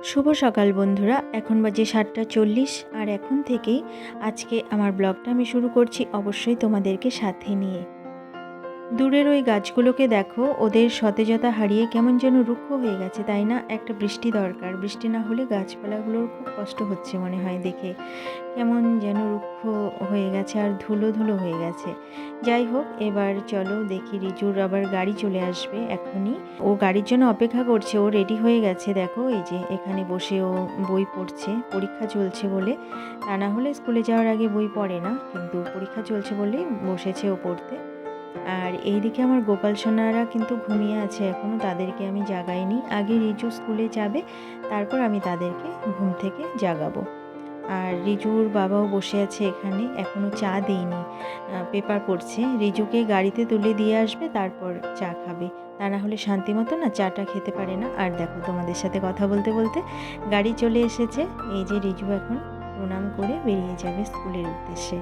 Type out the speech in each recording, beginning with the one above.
শুভ সকাল বন্ধুরা, এখন বাজে সাতটা চল্লিশ, আর এখন থেকেই আজকে আমার ব্লগটা আমি শুরু করছি অবশ্যই তোমাদেরকে সাথে নিয়ে। দূরের ওই গাছগুলোকে দেখো, ওদের সতেজতা হারিয়ে কেমন যেন রুক্ষ হয়ে গেছে, তাই না? একটা বৃষ্টি দরকার। বৃষ্টি না হলে গাছপালাগুলোর খুব কষ্ট হচ্ছে মনে হয় দেখে। কেমন যেন রুক্ষ হয়ে গেছে আর ধুলো ধুলো হয়ে গেছে। যাই হোক, এবার চলো দেখি রিজুর আবার গাড়ি চলে আসবে এখনই। ও গাড়ির জন্য অপেক্ষা করছে, ও রেডি হয়ে গেছে, দেখো এই যে এখানে বসে ও বই পড়ছে, পরীক্ষা চলছে বলে। তা না হলে স্কুলে যাওয়ার আগে বই পড়ে না, কিন্তু পরীক্ষা চলছে বলেই বসেছে ও পড়তে। আর এইদিকে আমার গোপাল সোনারা কিন্তু ঘুমিয়ে আছে এখনও তাদেরকে আমি জাগাইনি। আগে রিজু স্কুলে যাবে, তারপর আমি তাদেরকে ঘুম থেকে জাগাবো। আর রিজুর বাবাও বসে আছে এখানে এখনও চা দিইনি। পেপার পড়ছে। রিজুকে গাড়িতে তুলে দিয়ে আসবে, তারপর চা খাবে। তা না হলে শান্তি মতো না চাটা খেতে পারে না। আর দেখো তোমাদের সাথে কথা বলতে বলতে গাড়ি চলে এসেছে। এই যে রিজু এখন প্রণাম করে বেরিয়ে যাবে স্কুলের উদ্দেশ্যে।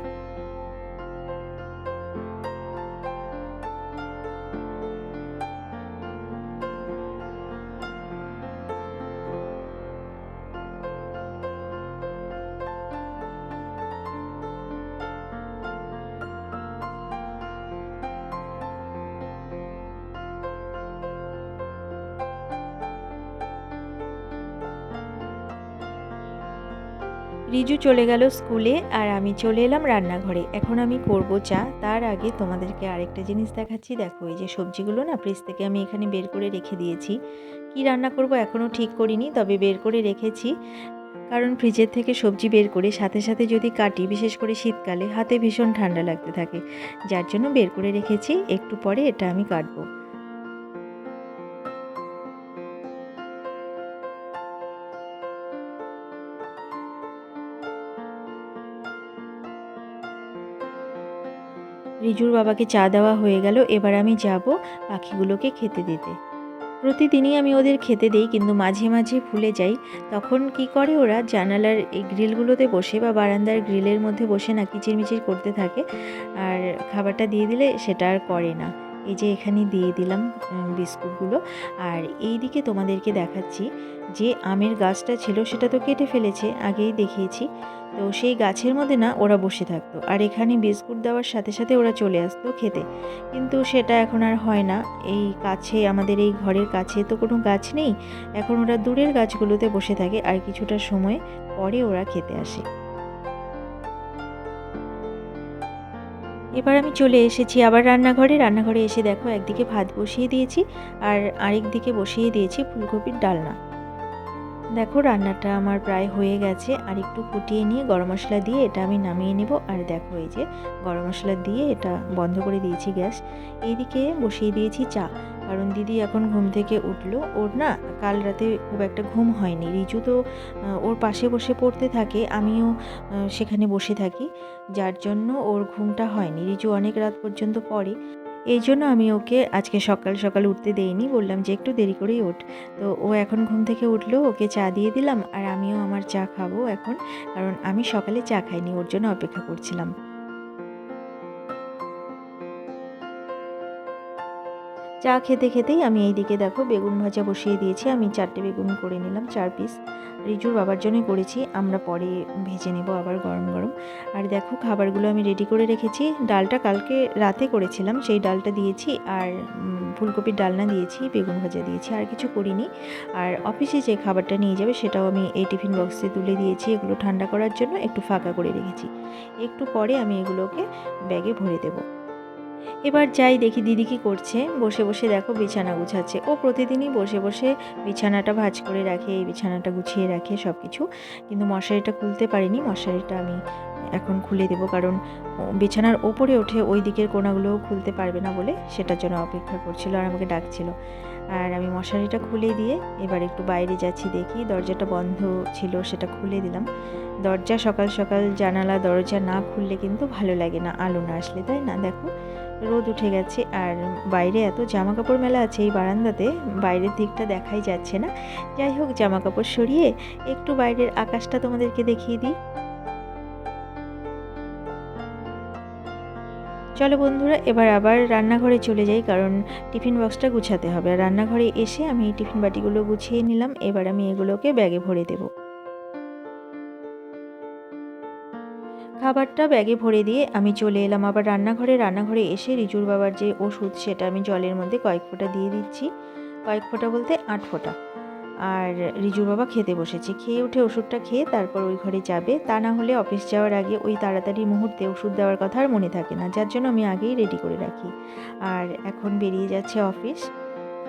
রিজু চলে গেল স্কুলে আর আমি চলে এলাম রান্নাঘরে। এখন আমি করব চা। তার আগে তোমাদেরকে আরেকটা জিনিস দেখাচ্ছি। দেখো, এই যে সবজিগুলো না ফ্রিজ থেকে আমি এখানে বের করে রেখে দিয়েছি। কি রান্না করব এখনও ঠিক করিনি, তবে বের করে রেখেছি। কারণ ফ্রিজের থেকে সবজি বের করে সাথে সাথে যদি কাটি, বিশেষ করে শীতকালে, হাতে ভীষণ ঠান্ডা লাগতে থাকে। যার জন্য বের করে রেখেছি। একটু পরে এটা আমি কাটবো। রিজুর বাবাকে চা দেওয়া হয়ে গেল, এবার আমি যাব পাখিগুলোকে খেতে দিতে। প্রতিদিনই আমি ওদের খেতে দেই, কিন্তু মাঝে মাঝে ভুলে যাই। তখন কি করে ওরা? জানালার এই গ্রিলগুলোতে বসে বা বারান্দার গ্রিলের মধ্যে বসে না, কিচিরমিচির করতে থাকে। আর খাবারটা দিয়ে দিলে সেটা আর করে না। এই যে এখানে দিয়ে দিলাম বিস্কুটগুলো। আর এই দিকে তোমাদেরকে দেখাচ্ছি যে আমের গাছটা ছিল, সেটা তো কেটে ফেলেছে, আগেই দেখিয়েছি। তো সেই গাছের মধ্যে না, ওরা বসে থাকতো। আর এখানে বিস্কুট দেওয়ার সাথে সাথে ওরা চলে আসতো খেতে। কিন্তু সেটা এখন আর হয় না। এই কাছে, আমাদের এই ঘরের কাছে তো কোনো গাছ নেই। এখন ওরা দূরের গাছগুলোতে বসে থাকে, আর কিছুটা সময় পরে ওরা খেতে আসে। এবার আমি চলে এসেছি আবার রান্নাঘরে। রান্নাঘরে এসে দেখো একদিকে ভাত বসিয়ে দিয়েছি আর আরেক দিকে বসিয়ে দিয়েছি ফুলকপির ডালনা। দেখো, রান্নাটা আমার প্রায় হয়ে গেছে। আর একটু ফুটিয়ে নিয়ে গরম মশলা দিয়ে এটা আমি নামিয়ে নেব। আর দেখো, এই যে গরম মশলা দিয়ে এটা বন্ধ করে দিয়েছি গ্যাস। এইদিকে বসিয়ে দিয়েছি চা। কারণ দিদি এখন ঘুম থেকে উঠল। ওর না কাল রাতে খুব একটা ঘুম হয়নি। রিজু তো ওর পাশে বসে পড়তে থাকে। আমিও সেখানে বসে থাকি। যার জন্য ওর ঘুমটা হয়নি। রিজু অনেক রাত পর্যন্ত পড়ে। এই জন্য আমি ওকে আজকে সকাল সকাল উঠতে দেইনি, বললাম যে একটু দেরি করেই ওঠ। তো ও এখন ঘুম থেকে উঠল, ওকে চা দিয়ে দিলাম আর আমিও আমার চা খাব এখন, কারণ আমি সকালে চা খাইনি, ওর জন্য অপেক্ষা করছিলাম। চা খেতে খেতেই আমি এই দিকে দেখো বেগুন ভাজা বসিয়ে দিয়েছি, আমি চারটে বেগুন করে নিলাম, চার পিস রিজুর বাবার জন্যই করেছি, আমরা পরে ভেজে নেব আবার গরম গরম। আর দেখো, খাবারগুলো আমি রেডি করে রেখেছি। ডালটা কালকে রাতে করেছিলাম, সেই ডালটা দিয়েছি আর ফুলকপির ডালনা দিয়েছি, বেগুন ভাজা দিয়েছি, আর কিছু করিনি। আর অফিসে যে খাবারটা নিয়ে যাবে সেটাও আমি এই টিফিন বক্সে তুলে দিয়েছি, এগুলো ঠান্ডা করার জন্য একটু ফাঁকা করে রেখেছি। একটু পরে আমি এগুলোকে ব্যাগে ভরে দেবো। এবার যাই দেখি দিদি কি করছে। বসে বসে দেখো বিছানা গুছাচ্ছে। ও প্রতিদিনই বসে বসে বিছানাটা ভাজ করে রাখে, এই বিছানাটা গুছিয়ে রাখে সব কিছু কিন্তু মশারিটা খুলতে পারিনি, মশারিটা আমি এখন খুলে দেব কারণ বিছানার ওপরে ওঠে ওই দিকের কোনাগুলোও খুলতে পারবে না বলে সেটার জন্য অপেক্ষা করছিল আর আমাকে ডাকছিল। আর আমি মশারিটা খুলে দিয়ে এবার একটু বাইরে যাচ্ছি দেখি। দরজাটা বন্ধ ছিল সেটা খুলে দিলাম। দরজা সকাল সকাল জানালা দরজা না খুললে কিন্তু ভালো লাগে না, আলো না আসলে, তাই না? দেখো। রোদ উঠে গেছে আর বাইরে এত জামা কাপড় মেলা আছে এই বারান্দাতে, বাইরের দিকটা দেখাই যাচ্ছে না। যাই হোক জামা কাপড় সরিয়ে একটু বাইরের আকাশটা তোমাদেরকে দেখিয়ে দিই। চলো বন্ধুরা, এবার আবার রান্নাঘরে চলে যাই, কারণ টিফিন বক্সটা গুছাতে হবে। রান্নাঘরে এসে আমি টিফিন বাটিগুলো গুছিয়ে নিলাম, এবার আমি এগুলোকে ব্যাগে ভরে দেব। খাবারটা ব্যাগে ভরে দিয়ে আমি চলে এলাম। আবার রান্নাঘরে রান্নাঘরে এসে রিজুর বাবার যে ওষুধ সেটা আমি জলের মধ্যে কয়েক ফোঁটা দিয়ে দিচ্ছি। কয়েক ফোঁটা বলতে আট ফোঁটা। আর রিজুর বাবা খেতে বসেছে। খেয়ে উঠে ওষুধটা খেয়ে তারপর ওই ঘরে যাবে। তা না হলে অফিস যাওয়ার আগে ওই তাড়াতাড়ি মুহূর্তে ওষুধ দেওয়ার কথা আর মনে থাকে না। যার জন্য আমি আগেই রেডি করে রাখি। আর এখন বেরিয়ে যাচ্ছে অফিস।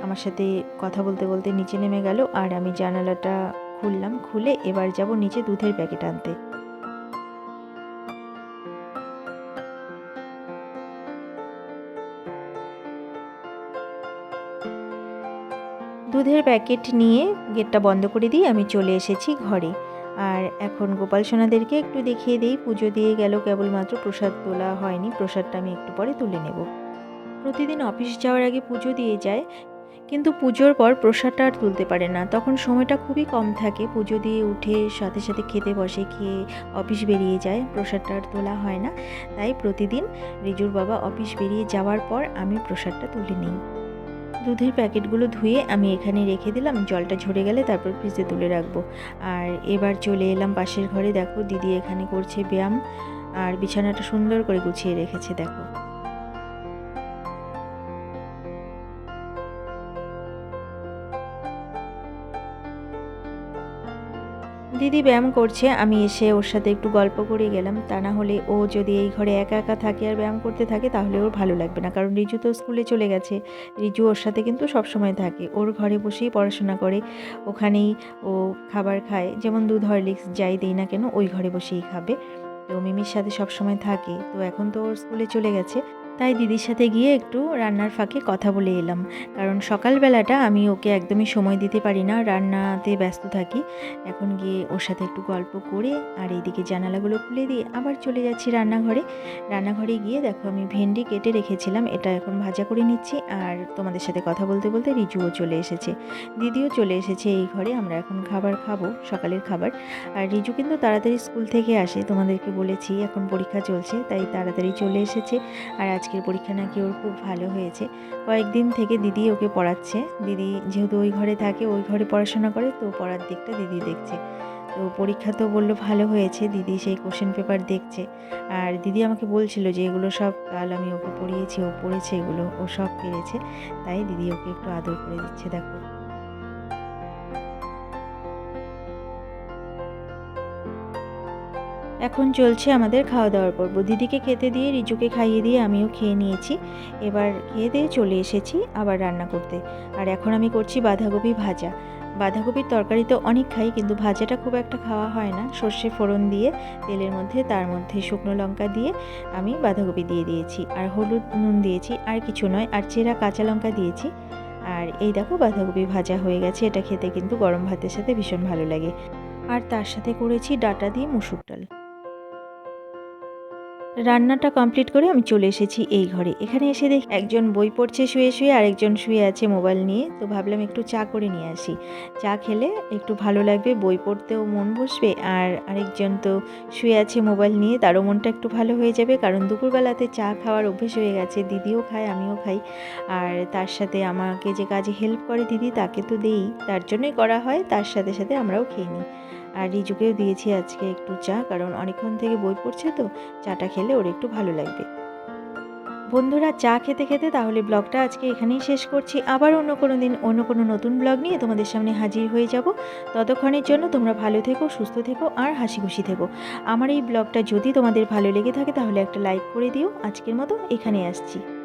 আমার সাথে কথা বলতে বলতে নিচে নেমে গেল। আর আমি জানালাটা খুললাম। খুলে এবার যাব নিচে দুধের প্যাকেট আনতে। দুধের প্যাকেট নিয়ে গেটটা বন্ধ করে দিয়ে আমি চলে এসেছি ঘরে। আর এখন গোপাল সোনাদেরকে একটু দেখিয়ে দিই, পুজো দিয়ে গেল, কেবলমাত্র প্রসাদ তোলা হয়নি, প্রসাদটা আমি একটু পরে তুলে নেব। প্রতিদিন অফিস যাওয়ার আগে পুজো দিয়ে যায়, কিন্তু পুজোর পর প্রসাদটা আর তুলতে পারে না। তখন সময়টা খুবই কম থাকে, পুজো দিয়ে উঠে সাথে সাথে খেতে বসে, খেয়ে অফিস বেরিয়ে যায়, প্রসাদটা আর তোলা হয় না। তাই প্রতিদিন রিজুর বাবা অফিস বেরিয়ে যাওয়ার পর আমি প্রসাদটা তুলে নিই। দুধের প্যাকেটগুলো ধুয়ে আমি এখানে রেখে দিলাম। জলটা ঝরে গেলে তারপর ফ্রিজে তুলে রাখব। আর এবার চলে এলাম পাশের ঘরে। দেখো দিদি এখানে করছে ব্যায়াম। আর বিছানাটা সুন্দর করে গুছিয়ে রেখেছে, দেখো। দিদি ব্যায়াম করছে, আমি এসে ওর সাথে একটু গল্প করে গেলাম। তা না হলে ও যদি এই ঘরে একা একা থাকে আর ব্যায়াম করতে থাকে, তাহলে ওর ভালো লাগবে না। কারণ রিজু তো স্কুলে চলে গেছে। রিজু ওর সাথে কিন্তু সবসময় থাকে। ওর ঘরে বসেই পড়াশোনা করে। ওখানেই ও খাবার খায়। যেমন দুধ, হরলিক্স যাই দিই না কেন, ওই ঘরে বসেই খাবে। তো মিমির সাথে সবসময় থাকে। তো এখন তো ওর স্কুলে চলে গেছে। তাই দিদির সাথে গিয়ে একটু রান্নার ফাঁকে কথা বলে এলাম। কারণ সকালবেলাটা আমি ওকে একদমই সময় দিতে পারি না, রান্নাতে ব্যস্ত থাকি। এখন গিয়ে ওর সাথে একটু গল্প করে আর এইদিকে জানালাগুলো খুলে দিয়ে আবার চলে যাচ্ছি রান্নাঘরে। রান্নাঘরে গিয়ে দেখো আমি ভেন্ডি কেটে রেখেছিলাম, এটা এখন ভাজা করে নিচ্ছি আর তোমাদের সাথে কথা বলতে বলতে রিজুও চলে এসেছে। দিদিও চলে এসেছে এই ঘরে, আমরা এখন খাবার খাব, সকালের খাবার। আর রিজু কিন্তু তাড়াতাড়ি স্কুল থেকে আসে, তোমাদেরকে বলেছি এখন পরীক্ষা চলছে, তাই তাড়াতাড়ি চলে এসেছে। আর আজ আজকের পরীক্ষা নাকি ওর খুব ভালো হয়েছে। কয়েকদিন থেকে দিদি ওকে পড়াচ্ছে। দিদি যেহেতু ওই ঘরে থাকে, ওই ঘরে পড়াশোনা করে, তো পড়ার দিকটা দিদি দেখছে। তো পরীক্ষা তো বলল ভালো হয়েছে, দিদি সেই কোশ্চেন পেপার দেখছে। আর দিদি আমাকে বলছিল যে এগুলো সব কাল আমি ওকে পড়িয়েছি, ও পড়েছে, এগুলো ও সব পেরেছে। তাই দিদি ওকে একটু আদর করে দিচ্ছে, দেখো। এখন চলছে আমাদের খাওয়া দাওয়ার পর্ব। দিদিকে খেতে দিয়ে, রিজুকে খাইয়ে দিয়ে আমিও খেয়ে নিয়েছি। এবার খেয়ে দিয়ে চলে এসেছি আবার রান্না করতে। আর এখন আমি করছি বাঁধাকপি ভাজা। বাঁধাকপির তরকারি তো অনেক খাই, কিন্তু ভাজাটা খুব একটা খাওয়া হয় না। সর্ষে ফোড়ন দিয়ে, তেলের মধ্যে, তার মধ্যে শুকনো লঙ্কা দিয়ে আমি বাঁধাকপি দিয়ে দিয়েছি। আর হলুদ নুন দিয়েছি, আর কিছু নয়। আর চেরা কাঁচা লঙ্কা দিয়েছি। আর এই দেখো বাঁধাকপি ভাজা হয়ে গেছে। এটা খেতে কিন্তু গরম ভাতের সাথে ভীষণ ভালো লাগে। আর তার সাথে করেছি ডাটা দিয়ে মুসুর ডাল। রান্নাটা কমপ্লিট করে আমি চলে এসেছি এই ঘরে। এখানে এসে দেখি একজন বই পড়ছে, শুয়ে শুয়ে আরেকজন শুয়ে আছে মোবাইল নিয়ে। তো ভাবলাম একটু চা করে নিয়ে আসি। চা খেলে একটু ভালো লাগবে, বই পড়তেও মন বসবে আর আরেকজন তো শুয়ে আছে মোবাইল নিয়ে, তারও মনটা একটু ভালো হয়ে যাবে কারণ দুপুরবেলাতে চা খাওয়ার অভ্যেস হয়ে গেছে। দিদিও খায়, আমিও খাই। আর তার সাথে আমাকে যে কাজে হেল্প করে দিদি, তাকে তো দেই। তার জন্যই করা হয়, তার সাথে সাথে আমরাও খেয়ে নিই। আর রিজুকেও দিয়েছি আজকে একটু চা, কারণ অনেকক্ষণ থেকে বই পড়ছে তো, চাটা খেলে ওর একটু ভালো লাগবে। বন্ধুরা, চা খেতে খেতে তাহলে ব্লগটা আজকে এখানেই শেষ করছি। আবার অন্য কোনো দিন, অন্য কোনো নতুন ব্লগ নিয়ে তোমাদের সামনে হাজির হয়ে যাব। ততক্ষণের জন্য তোমরা ভালো থেকো, সুস্থ থেকো আর হাসি খুশি থেকো। আমার এই ব্লগটা যদি তোমাদের ভালো লেগে থাকে তাহলে একটা লাইক করে দিও। আজকের মতো এখানে আসছি।